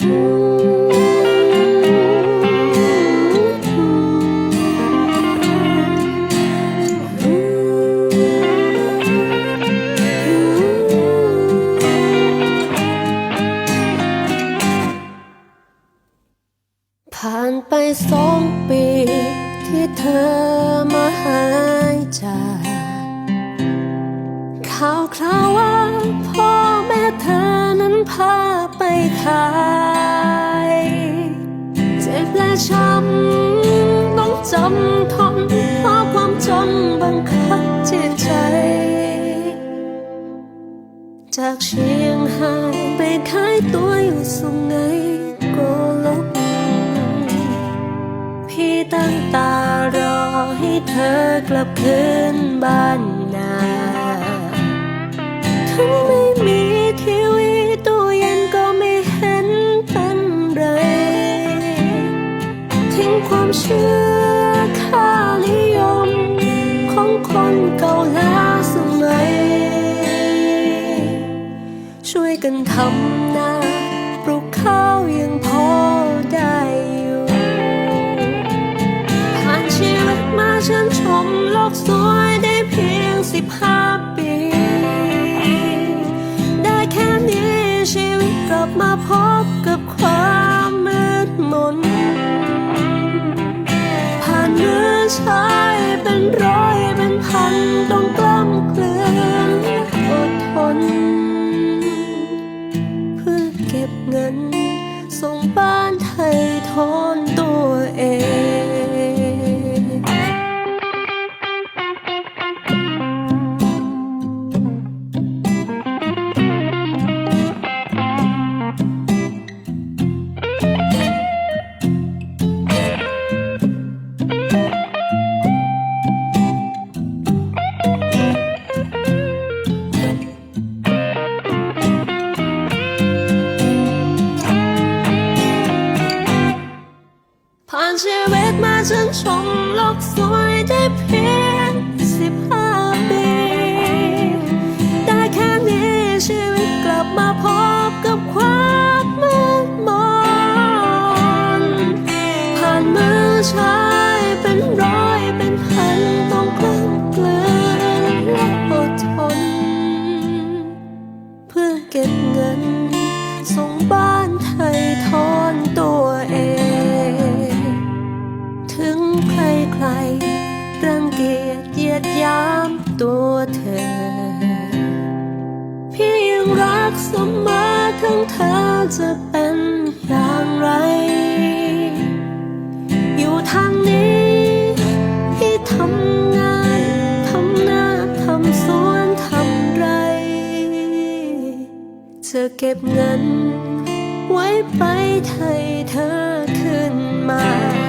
ผ่านไปสองปี ที่เธอมาหายจากข่าวคราวว่าพ่อแม่เธอนั้นพาไปขาย ช้ำต้องจำทนเพราะความจนบังคับจิตใจ จากเชียงหายไปขายตัวอยู่สุงไหงโกลก พี่ตั้งตารอให้เธอกลับคืนบ้านนา ความเชื่อค่านิยม ของคนเก่าล้าสมัย ช่วยกันทำนาปลูกข้าวยัง นพันต้องกล้ำกลืนอดทน เพื่อเก็บเงินส่งบ้านไทยทอน ผ่านชีวิตมาจนชมโลกสวยได้เพียงสิบห้าปีได้แค่นี้ชีวิตกลับมาพบกับความมืดมนผ่านมือชายเป็นร้อยเป็นพันต้องกล้ำเกลืนและอดทน เพื่อเก็บ ครใคร รังเกียจเยียดยามตัวเธอ พี่ยังรักเสมอถึงเธอจะเป็นอย่างไร อยู่ทางนี้พี่ทำงานทำหน้าทำสวนทำไร จะเก็บเงิน ไว้ไปไทยเธอขึ้นมา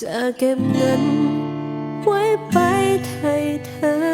จะเก็บเงินไว้ไปไทยเธอ